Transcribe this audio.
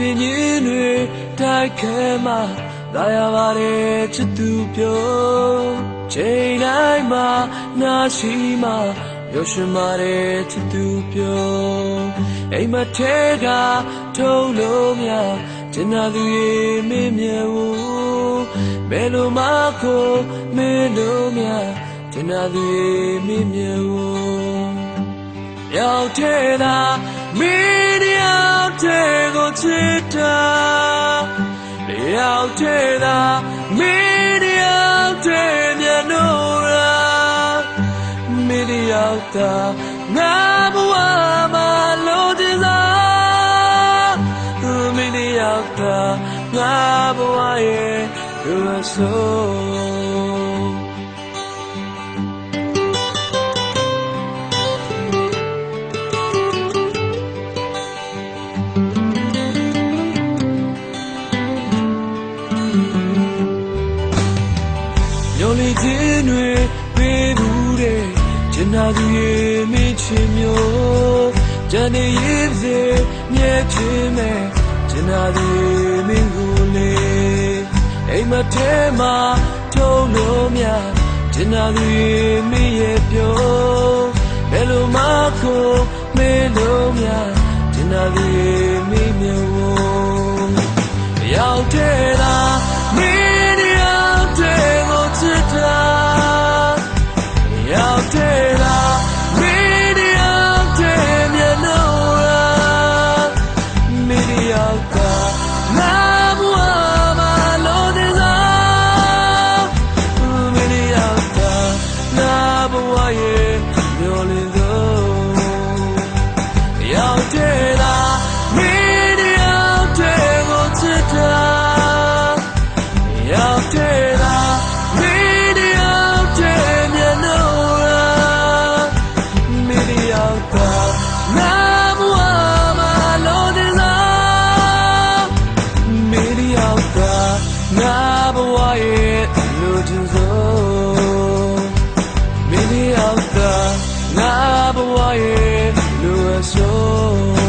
ညင်းတွေတိုက်ခဲမှာလာရပါတယ်ချစ်သူပြောချိန်တိုင်းမှာနာရှိမှာရွှေရှင်ပါတယ်ချစ်သူပြောအိမ်မထဲကထုံလို့မြကျင်နာသူရဲ့မင်းမြေဝဘယ်လိုမှကိုမင်းလို့မြကျင်နာသူရဲ့မင်းမြေဝရောက်တဲ့သာမင်းတယောက်တည်းကို ချစ်တာရောက်တဲ့သာမင်းတယောက်တည်းမျက်နှာရာမင်းတယောက်သာငါဘဝမှာလို့တင်စားမင်းတယောက်သာငါဘဝရဲ့လူအ ခြင်းတွေပေးဘူးတဲ့ကျင်နာသူရဲ့မင်းချင်မျိုးတန်နေရေးစေမြဲခြင်းမဲ့ကျင်နာသူရဲ့မင်းကိုလေအိမ်မထဲမှာထုံလို့မြကျင်နာသူရဲ့မင်းရဲ့ပြောဘယ်လိုမှကိုမေးလို့မြကျင်နာသူရဲ့မင်းမျိုးရောက်တဲ့လား ရောက်တဲ့လားမင်းရောက်တဲ့ကိုချစ်တာရောက်တဲ့လားမင်းရောက်တဲ့မျက်နှာ corazón.